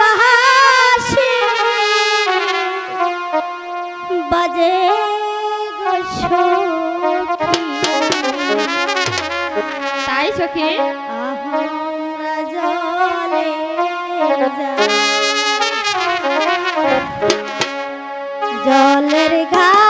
বাহাসি বাজে তাই জলে জলের ঘাটে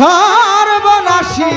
সর্বনাশী।